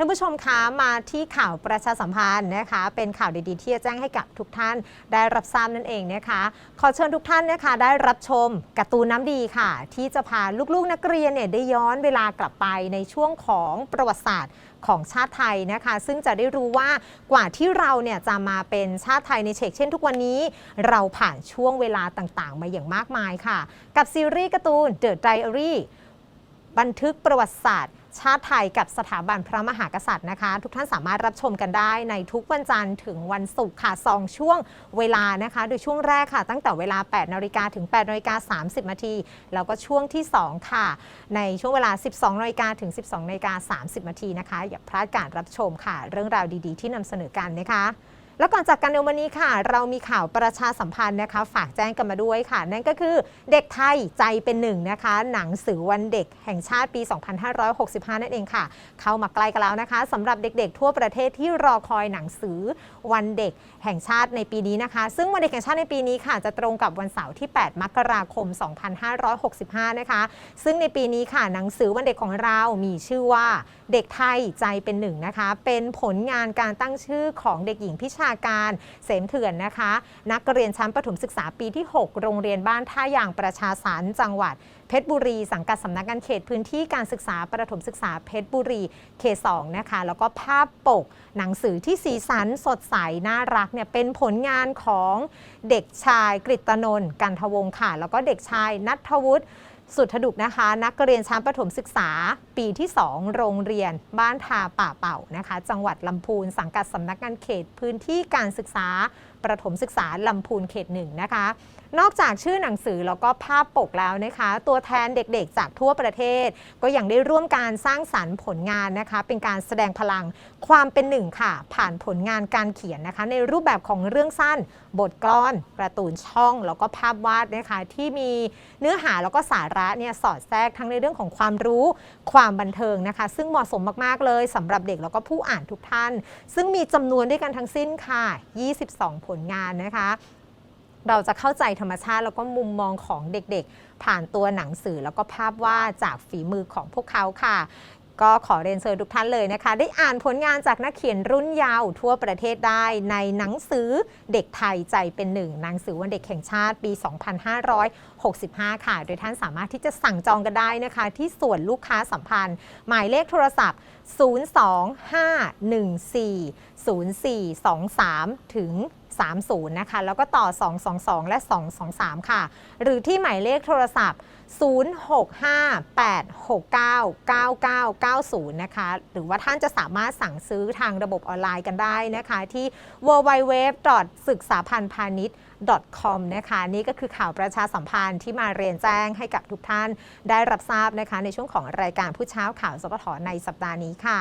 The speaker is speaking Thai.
ท่านผู้ชมคะมาที่ข่าวประชาสัมพันธ์นะคะ เป็นข่าวดีๆ ที่จะแจ้งให้กับทุกท่านได้รับทราบนั่นเองนะคะ ขอเชิญทุกท่านนะคะได้รับชมการ์ตูนน้ำดีค่ะ ที่จะพาลูกๆนักเรียนเนี่ยได้ย้อนเวลากลับไปในช่วงของประวัติศาสตร์ของชาติไทยนะคะ ซึ่งจะได้รู้ว่ากว่าที่เราเนี่ยจะมาเป็นชาติไทยในเชกเช่นทุกวันนี้ เราผ่านช่วงเวลาต่างๆ มาอย่างมากมายค่ะ กับซีรีส์การ์ตูน The Diary บันทึกประวัติศาสตร์ ชาติไทยกับสถาบันพระมหากษัตริย์นะคะ ทุกท่านสามารถรับชมกันได้ในทุกวันจันทร์ถึงวันศุกร์ค่ะสองช่วงเวลานะคะ โดยช่วงแรกค่ะ ตั้งแต่เวลา 8นาฬิกาถึง8นาฬิกา30นาทีแล้วก็ช่วงที่ 2 ค่ะ ในช่วงเวลา 12นาฬิกาถึง 12นาฬิกา30นาทีนะคะ อย่าพลาดการรับชมค่ะ เรื่องราวดีๆ ที่นำเสนอกันนะคะ แล้วก่อนจากกันในวันนี้ค่ะ เรามีข่าวประชาสัมพันธ์นะคะ ฝากแจ้งกันมาด้วยค่ะ นั่นก็คือเด็กไทยใจเป็นหนึ่งนะคะ หนังสือวันเด็กแห่งชาติปี 2565 นั่นเองค่ะ เข้ามาใกล้กันแล้วนะคะสำหรับเด็กๆ ทั่วประเทศที่รอคอยหนังสือวันเด็กแห่งชาติในปีนี้นะคะ ซึ่งวันเด็กแห่งชาติในปีนี้ค่ะ จะตรงกับวันเสาร์ที่ 8 มกราคม 2565 นะคะ ซึ่งในปีนี้ค่ะหนังสือวันเด็กของเรามีชื่อว่าเด็กไทยใจเป็นหนึ่งนะคะ เป็นผลงานการตั้งชื่อของเด็กหญิงพิชาการเสมเถื่อนนะคะ นักเรียนชั้นประถมศึกษาปีที่ 6 โรงเรียนบ้านท่ายางประชาสรรจังหวัดเพชรบุรี สังกัดสำนักงานเขตพื้นที่การศึกษาประถมศึกษาเพชรบุรีเขต2นะคะ แล้วก็ภาพปกหนังสือที่สีสันสดใสน่ารักเนี่ยเป็นผลงานของเด็กชายกฤตนนท์กันทวงค่ะ แล้วก็เด็กชายนัทวุฒิ สุดถดุกนะคะ นักเรียนชั้นประถมศึกษา ปีที่ 2 โรงเรียน บ้านทาป่าเป่านะคะ จังหวัดลำพูนสังกัดสำนักงานเขตพื้นที่การศึกษา ประถมศึกษาลำพูนเขตหนึ่งนะคะ นอกจากชื่อหนังสือแล้วก็ภาพปกแล้วนะคะ ตัวแทนเด็กๆ จากทั่วประเทศ ก็ยังได้ร่วมการสร้างสรรค์ผลงานนะคะ เป็นการแสดงพลังความเป็นหนึ่งค่ะ ผ่านผลงานการเขียนนะคะ ในรูปแบบของเรื่องสั้น บทกลอนการ์ตูนช่อง แล้วก็ภาพวาดนะคะที่มีเนื้อหาแล้วก็สาระเนี่ยสอดแทรกทั้งในเรื่องของความรู้ความบันเทิงนะคะ ซึ่งเหมาะสมมากๆเลยสำหรับเด็กแล้วก็ผู้อ่านทุกท่าน ซึ่งมีจำนวนด้วยกันทั้งสิ้นค่ะ 22ผลงานนะคะ เราจะเข้าใจธรรมชาติแล้วก็มุมมองของเด็กๆ ผ่านตัวหนังสือแล้วก็ภาพวาดจากฝีมือของพวกเขาค่ะก็ขอเรียนเชิญทุกท่านเลยนะคะ ได้อ่านผลงานจากนักเขียนรุ่นยาวทั่วประเทศได้ในหนังสือเด็กไทยใจเป็นหนึ่งหนังสือวันเด็กแห่งชาติปี 2565 ค่ะ โดยท่านสามารถที่จะสั่งจองกันได้นะคะ ที่ส่วนลูกค้าสัมพันธ์ หมายเลขโทรศัพท์ 025140423 ถึง 30 นะคะ แล้วก็ต่อ 222 และ 223 ค่ะ หรือที่หมายเลขโทรศัพท์ 0658699990 นะคะ หรือว่าท่านจะสามารถสั่งซื้อทางระบบออนไลน์กันได้นะคะ ที่ www. ศึกษาพันธ์พาณิชย์ .com นะคะ นี่ก็คือข่าวประชาสัมพันธ์ที่มาเรียนแจ้งให้กับทุกท่านได้รับทราบนะคะ ในช่วงของรายการผู้เช้าข่าวสปทในสัปดาห์นี้ค่ะ